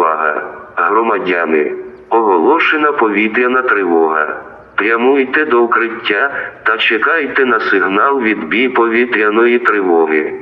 Увага! Громадяни! Оголошена повітряна тривога. Прямуйте до укриття та чекайте на сигнал від бій повітряної тривоги.